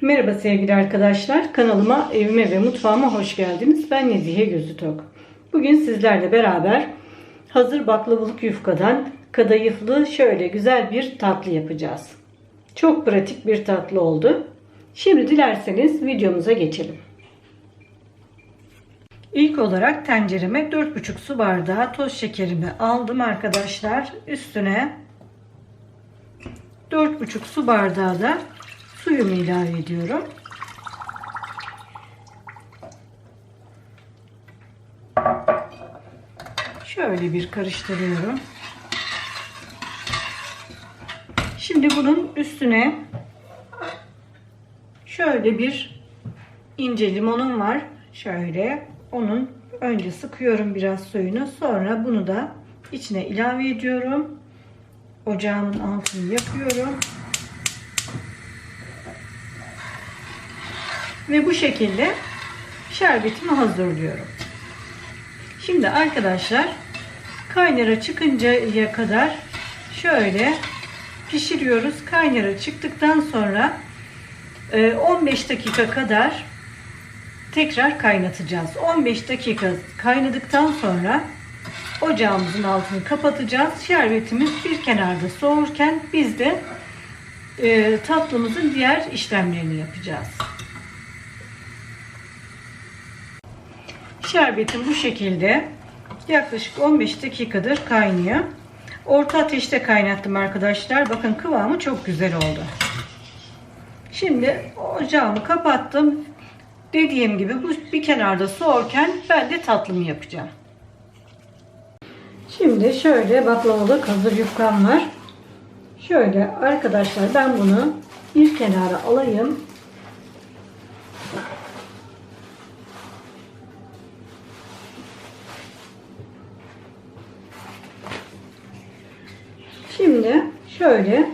Merhaba sevgili arkadaşlar. Kanalıma, evime ve mutfağıma hoş geldiniz. Ben Nezihe Gözü Tok. Bugün sizlerle beraber hazır baklavalık yufkadan kadayıflı şöyle güzel bir tatlı yapacağız. Çok pratik bir tatlı oldu. Şimdi dilerseniz videomuza geçelim. İlk olarak tencereme 4,5 su bardağı toz şekerimi aldım arkadaşlar. Üstüne 4,5 su bardağı da suyumu ilave ediyorum. Şöyle bir karıştırıyorum. Şimdi bunun üstüne şöyle bir ince limonum var. Şöyle onun önce sıkıyorum biraz suyunu. Sonra bunu da içine ilave ediyorum. Ocağımın altını yakıyorum. Ve bu şekilde şerbetimi hazırlıyorum. Şimdi arkadaşlar kaynara çıkıncaya kadar şöyle pişiriyoruz. Kaynara çıktıktan sonra 15 e, dakika kadar tekrar kaynatacağız. 15 dakika kaynadıktan sonra ocağımızın altını kapatacağız. Şerbetimiz bir kenarda soğurken biz de e, tatlımızın diğer işlemlerini yapacağız. Şerbetim bu şekilde yaklaşık 15 dakikadır kaynıyor. Orta ateşte kaynattım arkadaşlar. Bakın kıvamı çok güzel oldu. Şimdi ocağımı kapattım. Dediğim gibi bu bir kenarda soğurken ben de tatlımı yapacağım. Şimdi şöyle baklavalık hazır yufkam var. Şöyle arkadaşlar ben bunu bir kenara alayım. Şöyle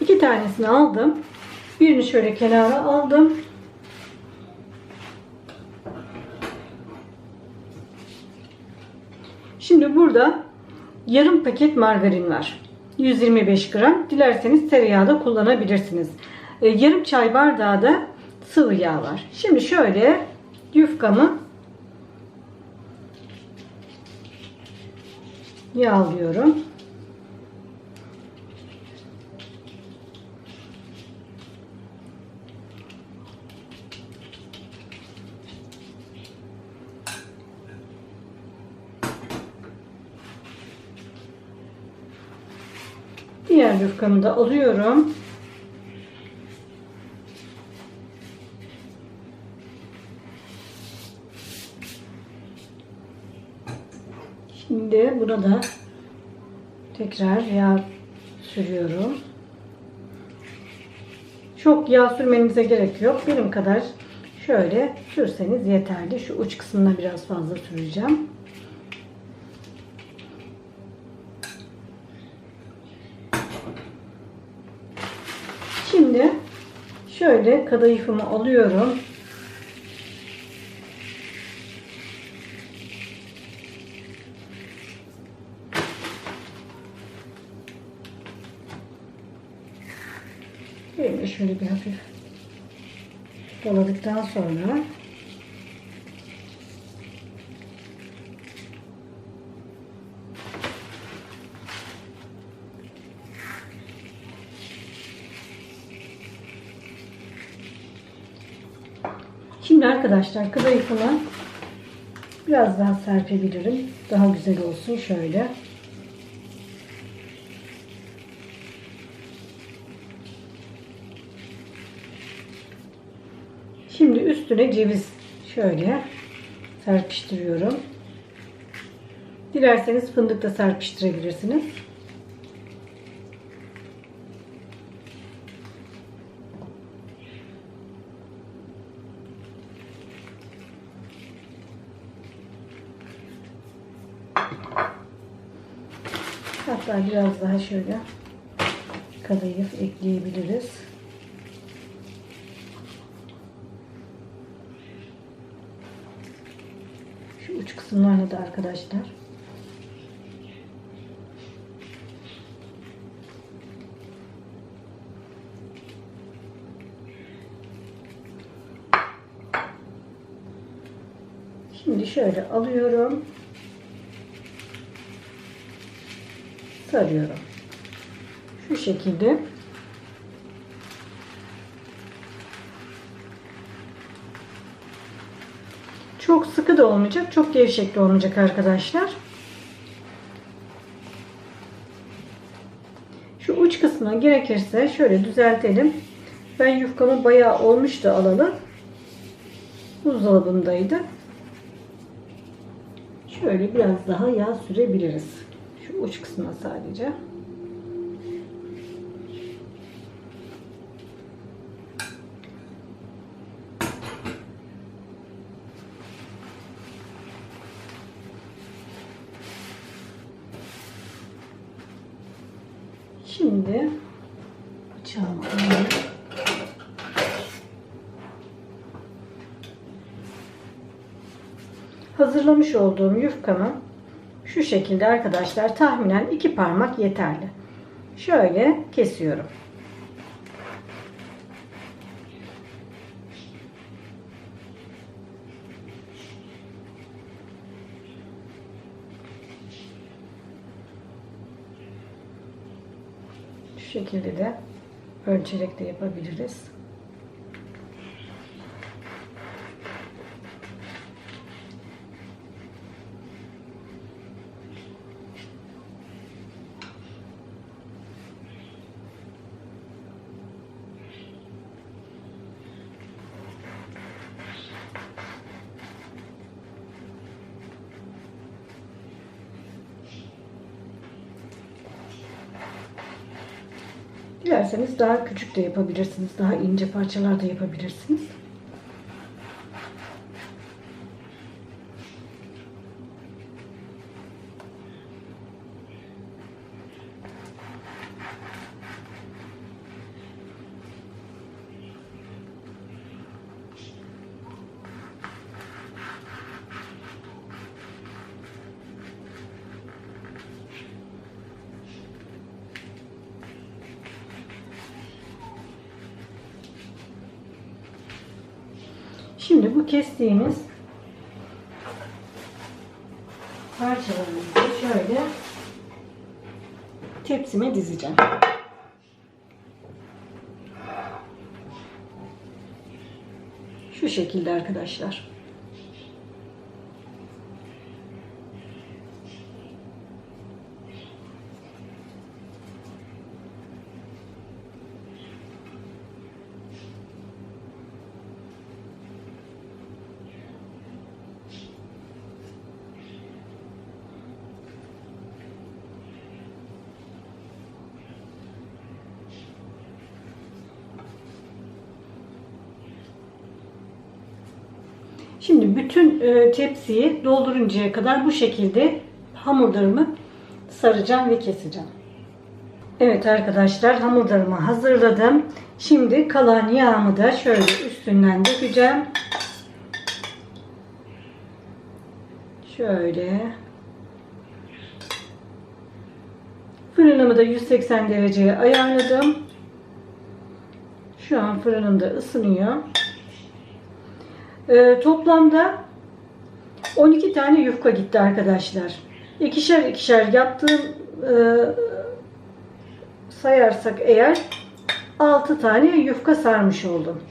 iki tanesini aldım. Birini şöyle kenara aldım. Şimdi burada yarım paket margarin var. 125 gram. Dilerseniz tereyağı da kullanabilirsiniz. E, yarım çay bardağı da sıvı yağ var. Şimdi şöyle yufkamı yağlıyorum. Diğer yufkamı da alıyorum. Şimdi buna da tekrar yağ sürüyorum. Çok yağ sürmenize gerek yok. Benim kadar şöyle sürseniz yeterli. Şu uç kısmına biraz fazla süreceğim. Şimdi şöyle kadayıfımı alıyorum. Böyle şöyle bir hafif doladıktan sonra Şimdi arkadaşlar kadayıfını biraz daha serpebilirim. Daha güzel olsun şöyle. Şimdi üstüne ceviz şöyle serpiştiriyorum. Dilerseniz fındık da serpiştirebilirsiniz. Hatta biraz daha şöyle kadayıf ekleyebiliriz. Şu uç kısımlarını da arkadaşlar Şimdi şöyle alıyorum. Sarıyorum. Şu şekilde. Çok sıkı da olmayacak, çok gevşek de olmayacak arkadaşlar. Şu uç kısmına gerekirse şöyle düzeltelim. Ben yufkamı bayağı olmuştu alalı. Buzdolabındaydı. Şöyle biraz daha yağ sürebiliriz. Uç kısmına sadece. Şimdi bıçağımı. Hazırlamış olduğum yufkamı şu şekilde arkadaşlar tahminen iki parmak yeterli. Şöyle kesiyorum. Şu şekilde de ölçerek de yapabiliriz. Dilerseniz daha küçük de yapabilirsiniz. Daha ince parçalar da yapabilirsiniz. Şimdi bu kestiğimiz parçalarımızı şöyle tepsime dizeceğim. Şu şekilde arkadaşlar. Şimdi bütün e, tepsiyi dolduruncaya kadar bu şekilde hamurlarımı saracağım ve keseceğim. Evet arkadaşlar hamurlarımı hazırladım. Şimdi kalan yağımı da şöyle üstünden dökeceğim. Şöyle. Fırınımı da 180 dereceye ayarladım. Şu an fırınımda ısınıyor. Ee, toplamda 12 tane yufka gitti arkadaşlar. İkişer ikişer yaptığım e, sayarsak eğer 6 tane yufka sarmış oldum.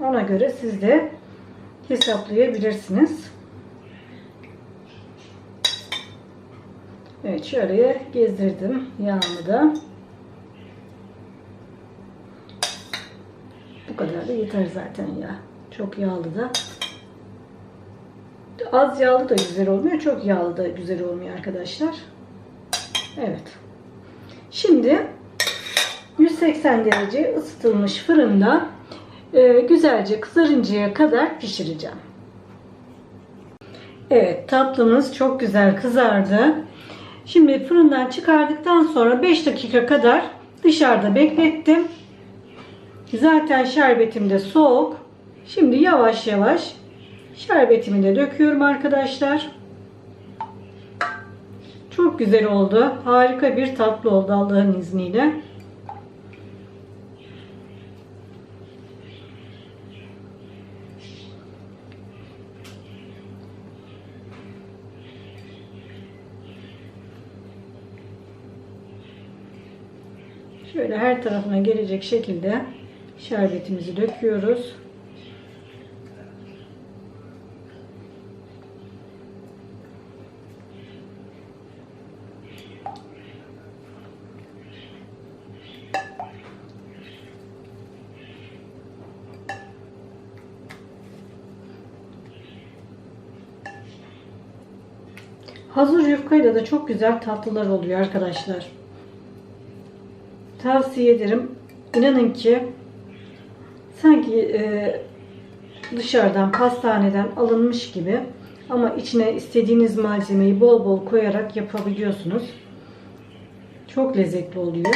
Ona göre siz de hesaplayabilirsiniz. Evet şöyle gezdirdim yağımı da. Kadar da yeter zaten ya. Çok yağlı da. Az yağlı da güzel olmuyor. Çok yağlı da güzel olmuyor arkadaşlar. Evet. Şimdi 180 derece ısıtılmış fırında e, güzelce kızarıncaya kadar pişireceğim. Evet tatlımız çok güzel kızardı. Şimdi fırından çıkardıktan sonra 5 dakika kadar dışarıda beklettim. Zaten şerbetim de soğuk. Şimdi yavaş yavaş şerbetimi de döküyorum arkadaşlar. Çok güzel oldu. Harika bir tatlı oldu Allah'ın izniyle. Şöyle her tarafına gelecek şekilde şerbetimizi döküyoruz. Hazır yufkayla da çok güzel tatlılar oluyor arkadaşlar. Tavsiye ederim. İnanın ki sanki e, dışarıdan pastaneden alınmış gibi ama içine istediğiniz malzemeyi bol bol koyarak yapabiliyorsunuz. Çok lezzetli oluyor.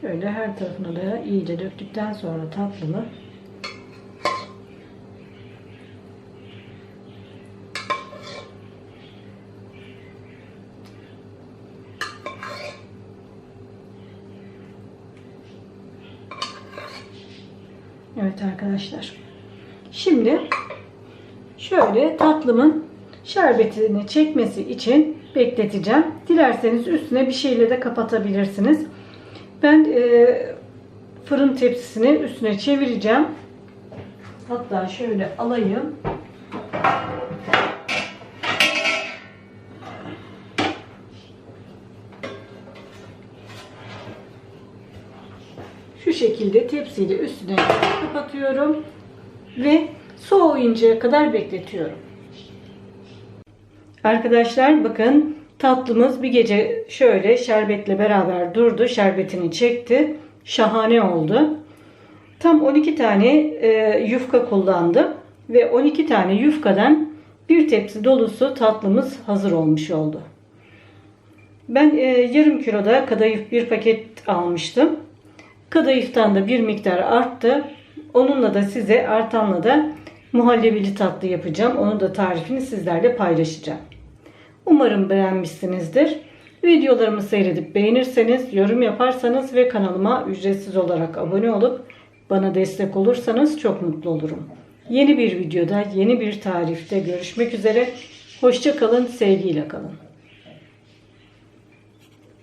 Şöyle her tarafına da iyice döktükten sonra tatlımı Evet arkadaşlar. Şimdi şöyle tatlımın şerbetini çekmesi için bekleteceğim. Dilerseniz üstüne bir şeyle de kapatabilirsiniz. Ben e, fırın tepsisini üstüne çevireceğim. Hatta şöyle alayım. Şekilde tepsiyle üstüne kapatıyorum ve soğuyuncaya kadar bekletiyorum. Arkadaşlar bakın tatlımız bir gece şöyle şerbetle beraber durdu. Şerbetini çekti. Şahane oldu. Tam 12 tane e, yufka kullandım ve 12 tane yufkadan bir tepsi dolusu tatlımız hazır olmuş oldu. Ben e, yarım kiloda kadayıf bir paket almıştım. Kadayıftan da bir miktar arttı. Onunla da size artanla da muhallebili tatlı yapacağım. Onun da tarifini sizlerle paylaşacağım. Umarım beğenmişsinizdir. Videolarımı seyredip beğenirseniz, yorum yaparsanız ve kanalıma ücretsiz olarak abone olup bana destek olursanız çok mutlu olurum. Yeni bir videoda, yeni bir tarifte görüşmek üzere. Hoşça kalın, sevgiyle kalın.